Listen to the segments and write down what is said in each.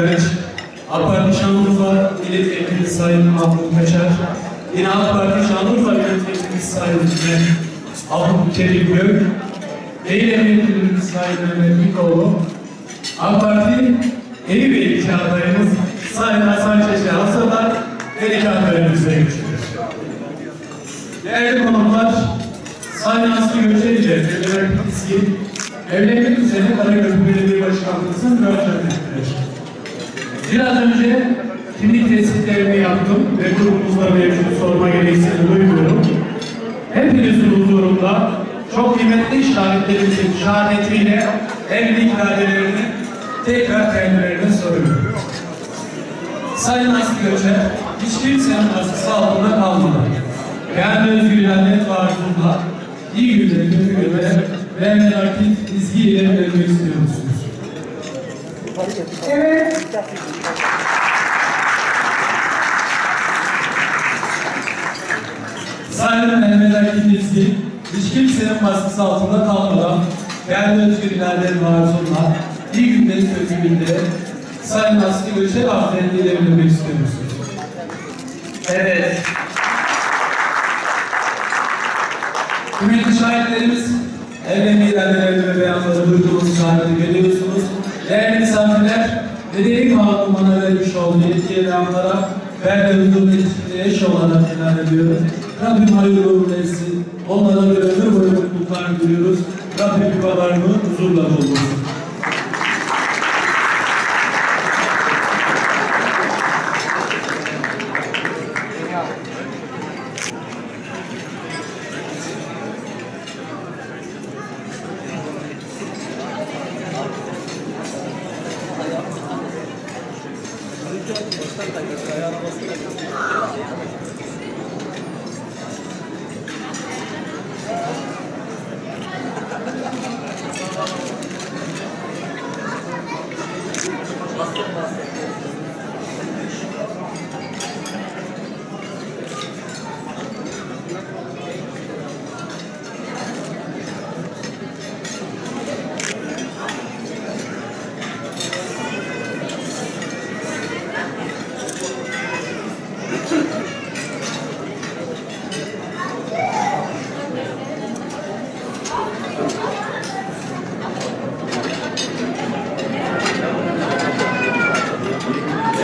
Güveç, AK Parti Şanlıurfa Milletvekili Sayın Mahmut Kaçar, yine AK Parti Şanlıurfa Milletvekili Sayın Mahmut Kerim Gök, Eyle Milletvekili Sayın Mehmet Mikoğlu, AK Parti Eyüp İlçe adayımız Sayın Hasan Çeşe Hasan'dan delikanlılarımızla görüşürüz. Değerli konuklar, Sayın Aslı Göçer ile Devlet Bilgisi, Devlet Bilgisi'nin Karagöz Belediye Başkanlığı'nın görüşmektedir. Biraz önce kimlik tespitlerini yaptım ve grubumuzda mevcut sorma gereksinim duymuyorum. Hepinizin huzurunda çok kıymetli şahitlerimizin şehadetiyle evlilik iradelerini tekrar kendilerine soruyorum. Sayın Aslı Göçer, hiç kimsenin baskısı altında kalmadı. Kendi özgür ihanet varzında iyi günleri, kötü günleri ve menakit izgiyle vermek istiyor musunuz? Evet. Sayın Mehmet Akif İzgi, hiç kimsenin baskısı altında kalmadan kendi özgür iradelerini arzunla iyi günleri, kötü günleri Sayın Aslı Göçer affediyle vermek istiyor musunuz? Evet. Kıymetli şahitlerimiz, evlenme iradelerini ve beyanları duyduğumuz şahitlik ediyorsunuz. Değerli misafirler, Medeniyet Kanunu bana vermiş olduğu yetkiye ve anlara ben de huzur ve eş olarak ilan ediyorum. Rabbim hayırlı uğurlu etsin. Onlara bir ömür boyu mutluluklar diliyoruz. Rabbim yuvalarını huzurla doldursun. basketball.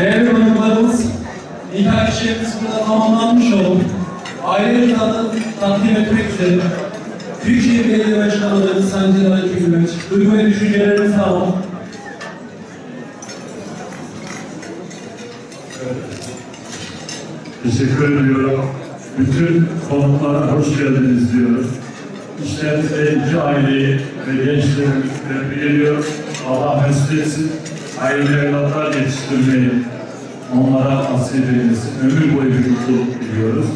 Değerli konuklarımız, nikah işlemimiz burada tamamlanmış olup aile rızanı takdim etmek üzere Büyükşehir Belediye adayı Sayın Celal Gülmeç, duygu ve düşüncelerinizi alalım. Teşekkür ediyorum. Bütün konuklara hoş geldiniz diyoruz. İşlerinize iki aileyi ve gençlerimizi tebrik ediyorum. Allah mesut etsin. Hayırlı evlatlar yetiştirmeyi onlara nasip. Ömür boyu bir mutluluk diliyoruz.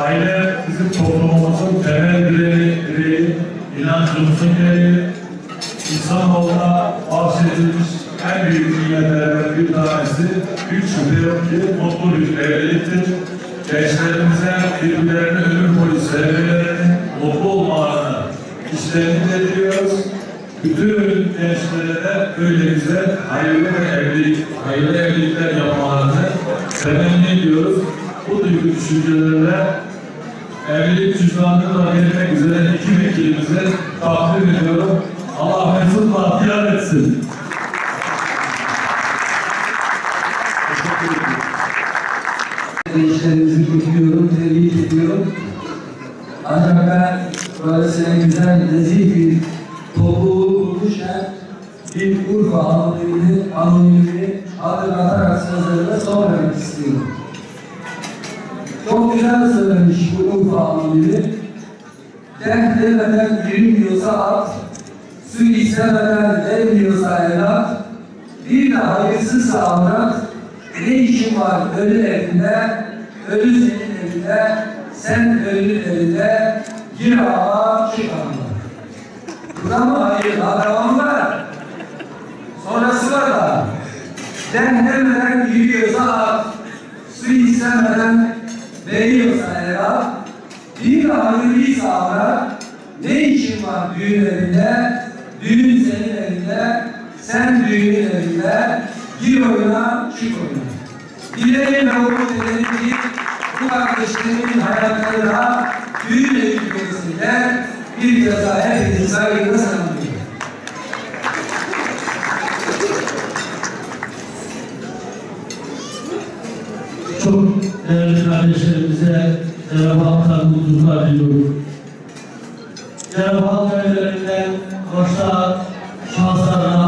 Aile bizim toplumumuzun temel direği, direği inancımızın direği, İnsanoğluna bahsedilmiş en büyük nimetlerden bir tanesi güç şüphe yok ki mutlu bir evliliktir. Gençlerimize birbirlerini ömür boyu sevmelerini, mutlu olmalarını işlerini diliyoruz. Bütün gençlere de öyle güzel hayırlı evlilik, hayırlı evlilikler yapmalarını temenni ediyoruz. Bu duygu düşüncelerle evlilik cüzdanını da vermek üzere iki vekilimize takdim ediyorum. Allah mesut bahtiyar etsin. Gençlerimizi kutluyorum, kurmuşken bir Urfa anonimini, anonimini hatırlatarak sözlerime son vermek istiyorum. Çok güzel söylemiş bu Urfa anonimi. Denk demeden yürümüyorsa at, su istemeden vermiyorsa evlat, bir de hayırsızsa avrat, ne işin var ölü evinde, ölü senin evinde, sen ölünün evinde, gir ağla çık ağla. Buna mı hayır? Daha devam var. Sonrası var da. Denlemeden yürüyorsa at, su istemeden veriyorsa evlat, bir de hayırlıysa avrat, ne işin var düğün evinde, düğün senin evinde, sen düğünün evinde, gir oyuna, çık oyuna. Dileğim ve umut edelim ki bu kardeşlerimin hayatlarına büyük etkilesiyle bir kez daha saygıyla selamlıyorum. Çok değerli kardeşlerimize Cenab-ı Hak'tan mutluluklar diliyorum. Cenab-ı Hak ailelerinden başta şahslarına,